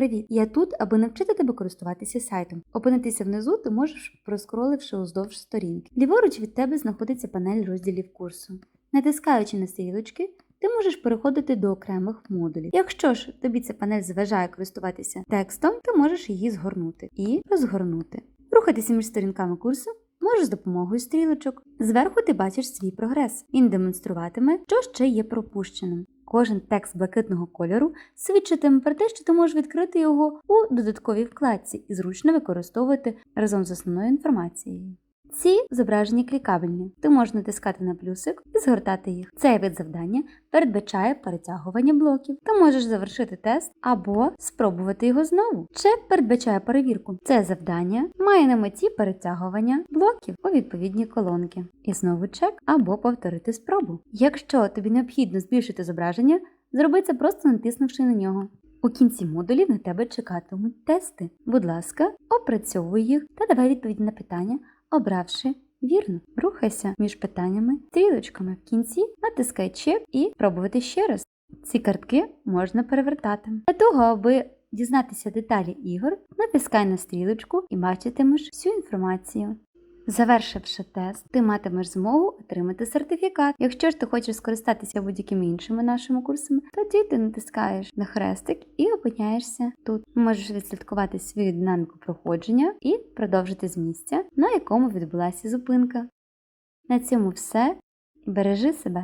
Привіт! Я тут, аби навчити тебе користуватися сайтом. Опинитися внизу ти можеш, проскроливши уздовж сторінки. Ліворуч від тебе знаходиться панель розділів курсу. Натискаючи на стрілочки, ти можеш переходити до окремих модулів. Якщо ж тобі ця панель заважає користуватися текстом, ти можеш її згорнути і розгорнути. Рухатися між сторінками курсу можеш з допомогою стрілочок. Зверху ти бачиш свій прогрес. Він демонструватиме, що ще є пропущеним. Кожен текст блакитного кольору свідчитиме про те, що ти можеш відкрити його у додатковій вкладці і зручно використовувати разом з основною інформацією. Ці зображення клікабельні. Ти можеш натискати на плюсик і згортати їх. Цей вид завдання передбачає перетягування блоків. Ти можеш завершити тест або спробувати його знову. Чек передбачає перевірку. Це завдання має на меті перетягування блоків у відповідні колонки. І знову чек або повторити спробу. Якщо тобі необхідно збільшити зображення, зроби це просто натиснувши на нього. У кінці модулів на тебе чекатимуть тести. Будь ласка, опрацьовуй їх та давай відповіді на питання, обравши вірно. Рухайся між питаннями, стрілочками в кінці, натискай чек і пробувати ще раз. Ці картки можна перевертати. Для того, аби дізнатися деталі ігор, натискай на стрілочку і бачитимеш всю інформацію. Завершивши тест, ти матимеш змогу отримати сертифікат. Якщо ж ти хочеш скористатися будь-якими іншими нашими курсами, тоді ти натискаєш на хрестик і опиняєшся тут. Можеш відслідкувати свою динаміку проходження і продовжити з місця, на якому відбулася зупинка. На цьому все. Бережи себе.